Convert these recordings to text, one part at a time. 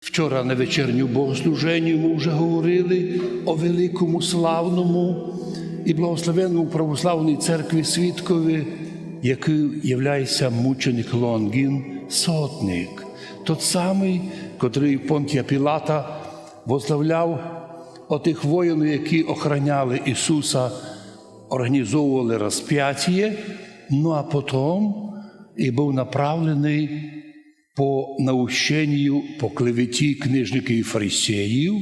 Вчора на вечірню богослуженню ми вже говорили о великому славному і благословенному православній церкві свідкові, який являється мученик Лонгін, сотник, тот самий, котрий Понтія Пілата возглавляв отих воїнів, які охраняли Ісуса, організовували розп'яття, ну а потім і був направлений по наущенню, по клеветі книжників і фарисеїв,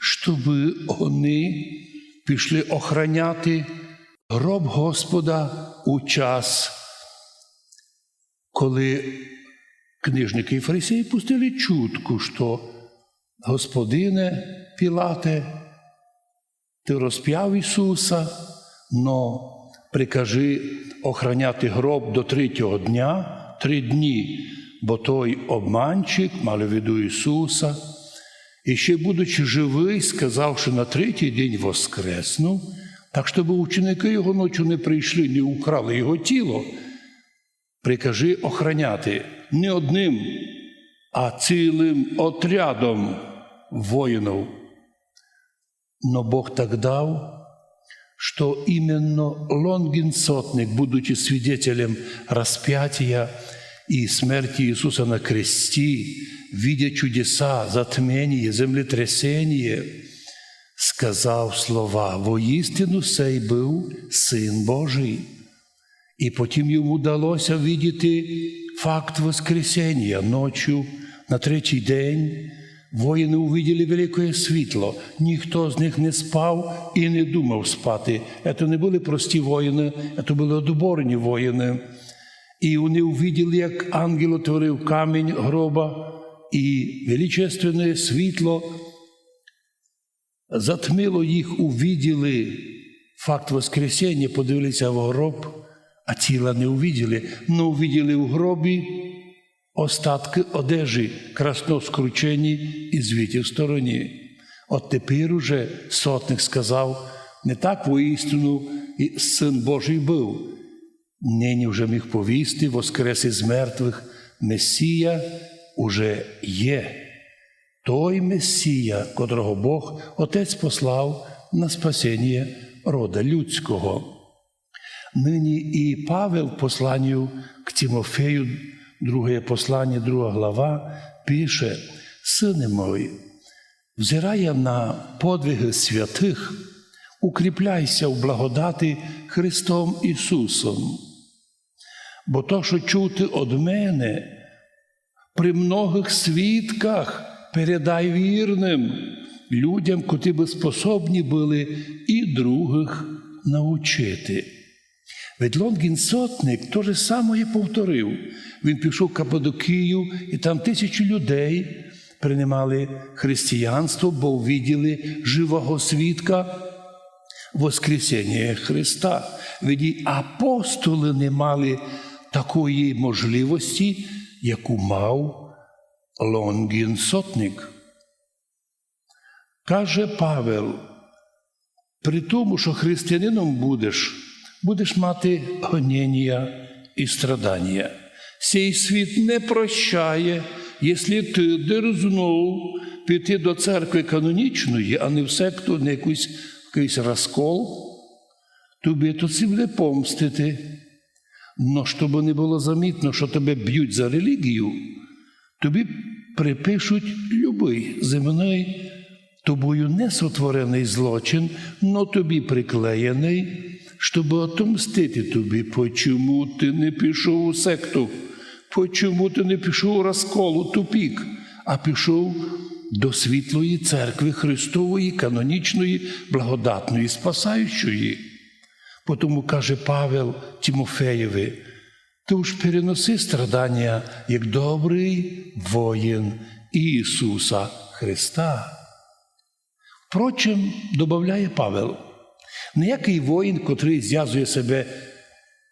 щоб вони пішли охраняти гроб Господа у час, коли книжники і фарисеї пустили чутку, що Господине Пілате, ти розп'яв Ісуса, но прикажи охраняти гроб до третього дня, три дні, бо той обманчик, мали виду Ісуса, і ще, будучи живий, сказав, що на третій день воскреснув, так щоб ученики його ночі не прийшли, не украли його тіло. Прикажи охраняти не одним, а цілим отрядом воїнів. Но Бог так дав, что именно Лонгин Сотник, будучи свидетелем распятия и смерти Иисуса на кресте, видя чудеса, затмение, землетрясение, сказав слова, воістину сей був Син Божий. І потім йому вдалося видіти факт Воскресення ночі на третій день. Воїни увиділи велике світло. Ніхто з них не спав і не думав спати. Це не були прості воїни, це були одоборені воїни. І вони увиділи, як ангел отворив камінь гроба, і величественне світло затмило їх, увиділи факт Воскресення, подивилися в гроб, а тіла не увиділи, але увиділи у гробі остатки одежі, красно скручені і звіті в стороні. От тепер уже сотник сказав, не так воістину син Божий був. Нині вже міг повісти, воскрес із мертвих, Месія уже є. Той Месія, котрого Бог Отець послав на спасіння рода людського. Нині і Павел посланню к Тимофею, друге послання, друга глава, пише: Сини мої, взирає на подвиги святих, укріпляйся в благодаті Христом Ісусом. Бо то, що чути од мене, при многих свідках передай вірним людям, котрі би способні були і других навчити. Ведь Лонгін Сотник то же саме повторив. Він пішов Каппадокію, і там тисячі людей приймали християнство, бо виділи живого свідка Воскресіння Христа. Ведь і апостоли не мали такої можливості, яку мав Лонгін Сотник. Каже Павел, при тому, що християнином будеш, будеш мати гоніння і страдання. Сей світ не прощає, якщо ти дерзнув піти до церкви канонічної, а не в секту, не якийсь, якийсь розкол, тобі то це буде помстити. Но щоб не було замітно, що тебе б'ють за релігію, тобі припишуть любий земний, тобою не сотворений злочин, но тобі приклеєний, щоб отомстити тобі, почому ти не пішов у секту, почому ти не пішов у розкол, у тупік, а пішов до світлої церкви Христової, канонічної, благодатної, спасаючої. Потому каже Павел Тимофеєві, ти уж переноси страдання як добрий воїн Ісуса Христа. Впрочем, додає Павел, ніякий воїн, котрий зв'язує себе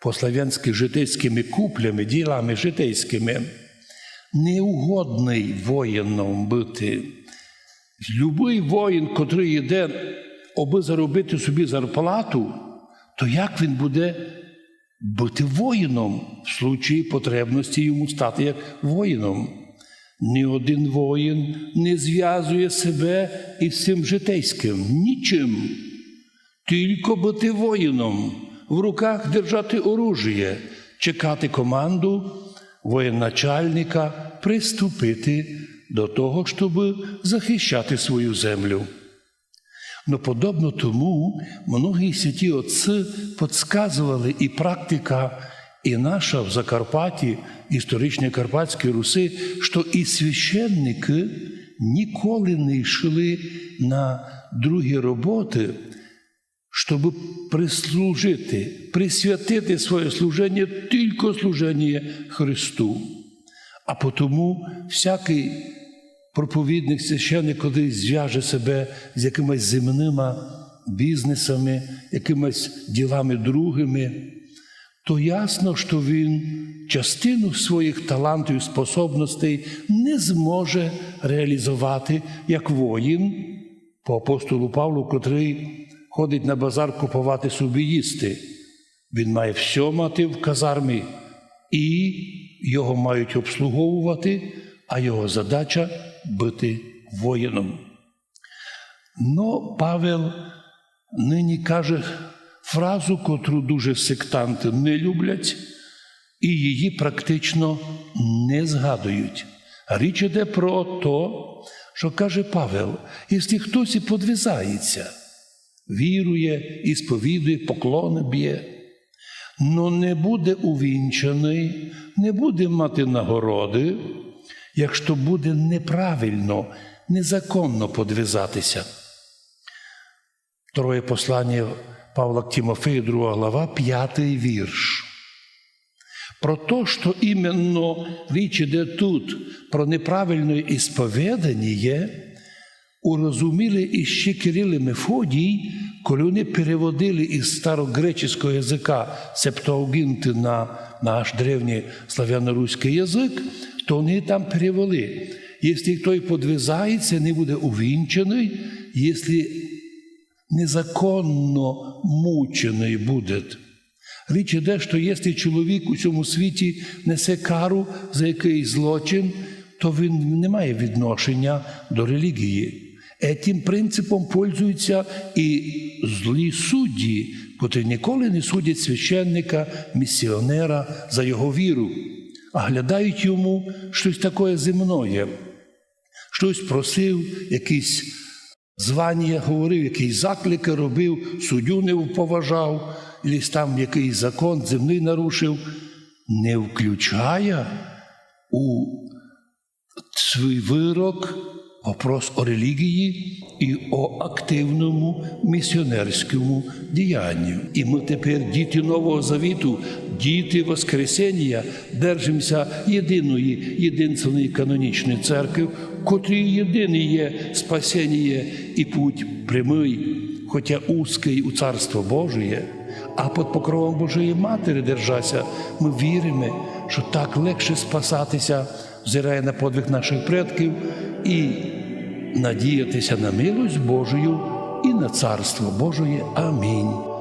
по-славянськи житейськими куплями, ділами житейськими, неугодний воїном бути. Любий воїн, котрий йде, аби заробити собі зарплату, то як він буде бути воїном в случаї потребності йому стати як воїном? Ні один воїн не зв'язує себе із цим житейським нічим. Тільки бути воїном, в руках держати оружие, чекати команду воєначальника, приступити до того, щоб захищати свою землю. Но подобно тому многие святі отці подсказували і практика, і наша в Закарпатті, історичної Карпатської Руси, що і священники ніколи не йшли на другі роботи, щоб прислужити, присвятити своє служення тільки служення Христу. А потому всякий проповідник священник, коли зв'яже себе з якимись земними бізнесами, якимись ділами другими, то ясно, що він частину своїх талантів і способностей не зможе реалізувати як воїн по апостолу Павлу, котрий ходить на базар купувати собі їсти. Він має все мати в казармі, і його мають обслуговувати, а його задача бути воїном. Но Павел нині каже фразу, котру дуже сектанти не люблять, і її практично не згадують. Річ іде про те, що каже Павел, якщо хтось і подвизається, вірує, і сповідує, поклони б'є, но не буде увінчаний, не буде мати нагороди, якщо буде неправильно, незаконно подвизатися. Троє послання Павла к Тимофею, 2 глава, 5 вірш. Про те, що іменно річ іде тут, про неправильне ісповідання, урозуміли іще Кирил і Мефодій, коли вони переводили із старогреческого язика септуагінти на наш древній славяно-руський язик, то вони там перевели. Якщо хтось подвизається, не буде увінчений, якщо незаконно мучений буде. Річ іде, що якщо чоловік у цьому світі несе кару за якийсь злочин, то він не має відношення до релігії. Етім принципом пользуються і злі судді, котрі ніколи не судять священника, місіонера за його віру, а глядають йому щось таке земное, щось просив, якісь звання говорив, якісь заклики робив, суддю не поважав, або там якийсь закон земний нарушив, не включає у свій вирок вопрос о релігії і о активному місіонерському діянні. І ми тепер, діти Нового Завіту, діти Воскресення, держимося єдиної, єдинственної канонічної церкви, котрій єдиний є спасення і путь прямий, хоча узкий у Царство Божє. А під покровом Божої Матері держася, ми віримо, що так легше спасатися, взирає на подвиг наших предків і надіятися на милость Божою і на Царство Божоє. Амінь.